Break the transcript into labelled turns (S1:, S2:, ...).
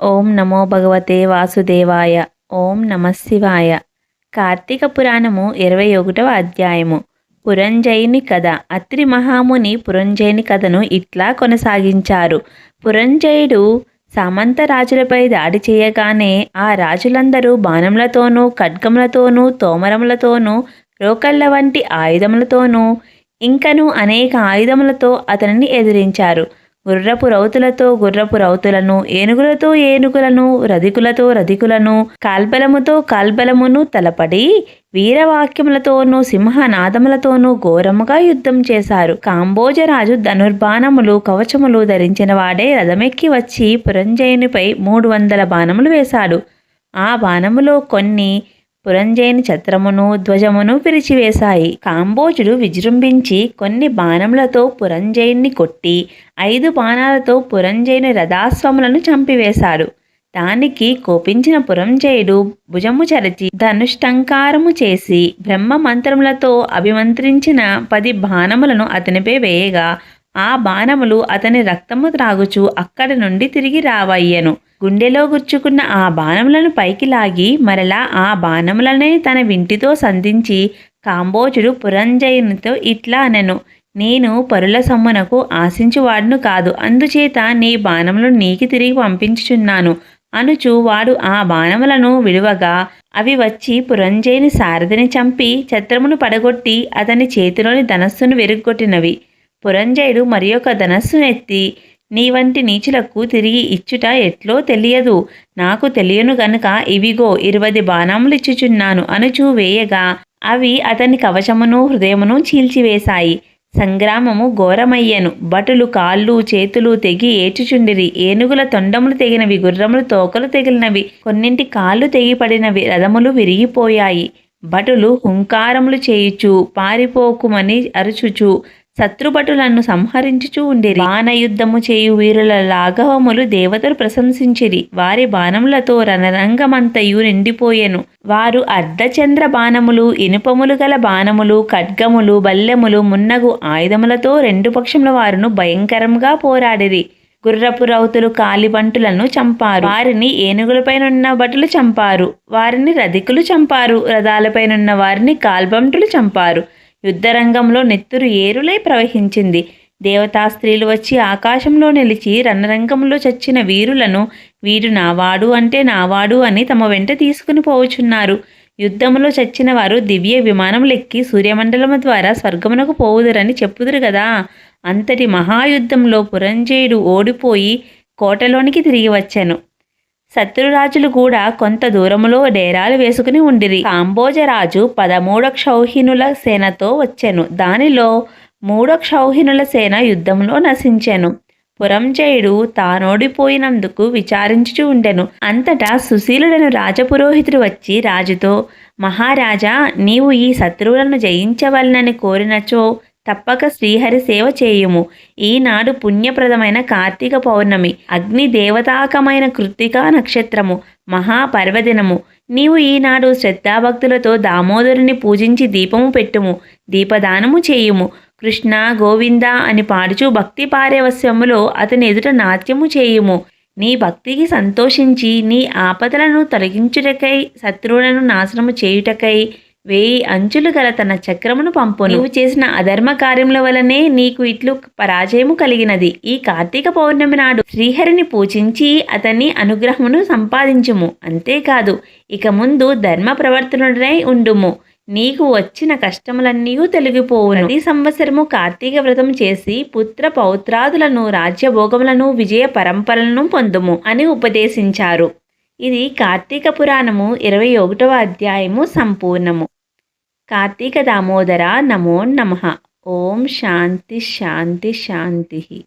S1: ఓం నమో భగవతే వాసుదేవాయ. ఓం నమశివాయ కార్తీక పురాణము ఇరవై ఒకటవ అధ్యాయము. పురంజయుని కథ. అత్రి మహాముని పురంజయుని కథను ఇట్లా కొనసాగించారు. పురంజయుడు సామంత రాజులపై దాడి చేయగానే ఆ రాజులందరూ బాణములతోనూ ఖడ్గములతోనూ తోమరములతోనూ రోకళ్ళ వంటి ఆయుధములతోనూ ఇంకను అనేక ఆయుధములతో అతనిని ఎదిరించారు. గుర్రపు రౌతులతో గుర్రపు రౌతులను ఏనుగులతో ఏనుగులను రధికులతో రధికులను కాల్బలముతో కాల్బలమును తలపడి వీరవాక్యములతోనూ సింహనాదములతోనూ ఘోరముగా యుద్ధం చేశారు. కాంబోజరాజు ధనుర్బాణములు కవచములు ధరించిన వాడే రథమెక్కి వచ్చి పురంజయునిపై మూడు వందల బాణములు వేశాడు. ఆ బాణములో కొన్ని పురంజయుని ఛత్రమును ధ్వజమును పిరిచివేశాయి. కాంబోజుడు విజృంభించి కొన్ని బాణములతో పురంజయుణ్ణి కొట్టి ఐదు బాణాలతో పురంజయుని రథాస్వములను చంపివేశాడు. దానికి కోపించిన పురంజయుడు భుజము చరచి ధనుష్టంకారము చేసి బ్రహ్మ మంత్రములతో అభిమంత్రించిన పది బాణములను అతనిపై వేయగా ఆ బాణములు అతని రక్తము త్రాగుచు అక్కడి నుండి తిరిగి రావయ్యను. గుండెలో గుచ్చుకున్న ఆ బాణములను పైకి లాగి మరలా ఆ బాణములనే తన వింటితో సంధించి కాంబోజుడు పురంజయునితో ఇట్లా అనను నేను పరుల సమ్మునకు ఆశించువాడును కాదు అందుచేత నీ బాణములను నీకి తిరిగి పంపించుచున్నాను అనుచు వాడు ఆ బాణములను విడువగా అవి వచ్చి పురంజయుని సారథిని చంపి ఛత్రమును పడగొట్టి అతని చేతిలోని ధనస్సును వెరుగొట్టినవి పురంజయుడు మరి ఒక ధనస్సునెత్తి నీ వంటి నీచులకు తిరిగి ఇచ్చుట ఎట్లో తెలియదు. నాకు తెలియను గనుక ఇవిగో ఇరవది బాణములు ఇచ్చుచున్నాను అనుచూ వేయగా అవి అతని కవచమును హృదయమును చీల్చివేశాయి. సంగ్రామము ఘోరమయ్యను. భటులు కాళ్ళు చేతులు తెగి ఏచుచుండిరి. ఏనుగుల తొండములు తెగినవి గుర్రములు తోకలు తెగిలినవి కొన్నింటి కాళ్ళు తెగిపడినవి రథములు విరిగిపోయాయి. భటులు హుంకారములు చేయుచు పారిపోకుమని అరుచుచు శత్రుభటులను సంహరించుచూ ఉండిరి. బాణయుద్ధము చేయు వీరుల లాఘవములు దేవతలు ప్రశంసించిరి. వారి బాణములతో రణరంగమంతయు నిండిపోయెను. వారు అర్ధచంద్ర బాణములు ఇనుపములు గల బాణములు ఖడ్గములు బల్లెములు మున్నగు ఆయుధములతో రెండు పక్షముల వారును భయంకరంగా పోరాడిరి. గుర్రపు రౌతులు కాలిబంటులను చంపారు. వారిని ఏనుగులపైనున్న భటులు చంపారు. వారిని రధికులు చంపారు. రథాలపైనున్న వారిని కాల్బంటులు చంపారు. యుద్ధరంగంలో నెత్తురు ఏరులై ప్రవహించింది. దేవతా స్త్రీలు వచ్చి ఆకాశంలో నిలిచి రణరంగంలో చచ్చిన వీరులను వీరు నావాడు అంటే నావాడు అని తమ వెంట తీసుకుని పోవుచున్నారు. యుద్ధములో చచ్చిన వారు దివ్య విమానములెక్కి సూర్యమండలము ద్వారా స్వర్గమునకు పోవుదురని చెప్పుదురు కదా అంతటి మహాయుద్ధంలో పురంజయుడు ఓడిపోయి కోటలోనికి తిరిగి వచ్చాను. శత్రురాజులు కూడా కొంత దూరములో డేరాలు వేసుకుని ఉండిరి. కాంబోజరాజు పదమూడ క్షౌహినుల సేనతో వచ్చెను. దానిలో మూడో క్షౌహినుల సేన యుద్ధంలో నశించెను. పురంజయుడు తానోడిపోయినందుకు విచారించుచు ఉండెను. అంతటా సుశీలుడను రాజపురోహితుడు వచ్చి రాజుతో మహారాజా నీవు ఈ శత్రువులను జయించవలనని కోరినచో తప్పక శ్రీహరి సేవ చేయుము. ఈనాడు పుణ్యప్రదమైన కార్తీక పౌర్ణమి అగ్ని దేవతాకమైన కృత్తికా నక్షత్రము మహాపర్వదినము. నీవు ఈనాడు శ్రద్ధాభక్తులతో దామోదరుని పూజించి దీపము పెట్టుము దీపదానము చేయుము. కృష్ణ గోవింద అని పాడుచు భక్తి పారవస్యములో అతని ఎదుట నాట్యము చేయుము. నీ భక్తికి సంతోషించి నీ ఆపదలను తొలగించుటకై శత్రువులను నాశనము చేయుటకై వేయి అంచులు గల తన చక్రమును పంపు నీవు చేసిన అధర్మ కార్యముల వలనే నీకు ఇట్లు పరాజయము కలిగినది. ఈ కార్తీక పౌర్ణమి నాడు శ్రీహరిని పూజించి అతని అనుగ్రహమును సంపాదించుము. అంతేకాదు ఇక ముందు ధర్మ ప్రవర్తనుడై ఉండుము. నీకు వచ్చిన కష్టములన్నీ తొలగిపోవును. ప్రతి సంవత్సరము కార్తీక వ్రతం చేసి పుత్ర పౌత్రాదులను రాజ్యభోగములను విజయ పరంపరలను పొందుము అని ఉపదేశించారు. ఇది కార్తీక పురాణము ఇరవై ఒకటవ అధ్యాయము సంపూర్ణము. కార్తీక దామోదర నమో నమ. ఓం శాంతి శాంతి శాంతి.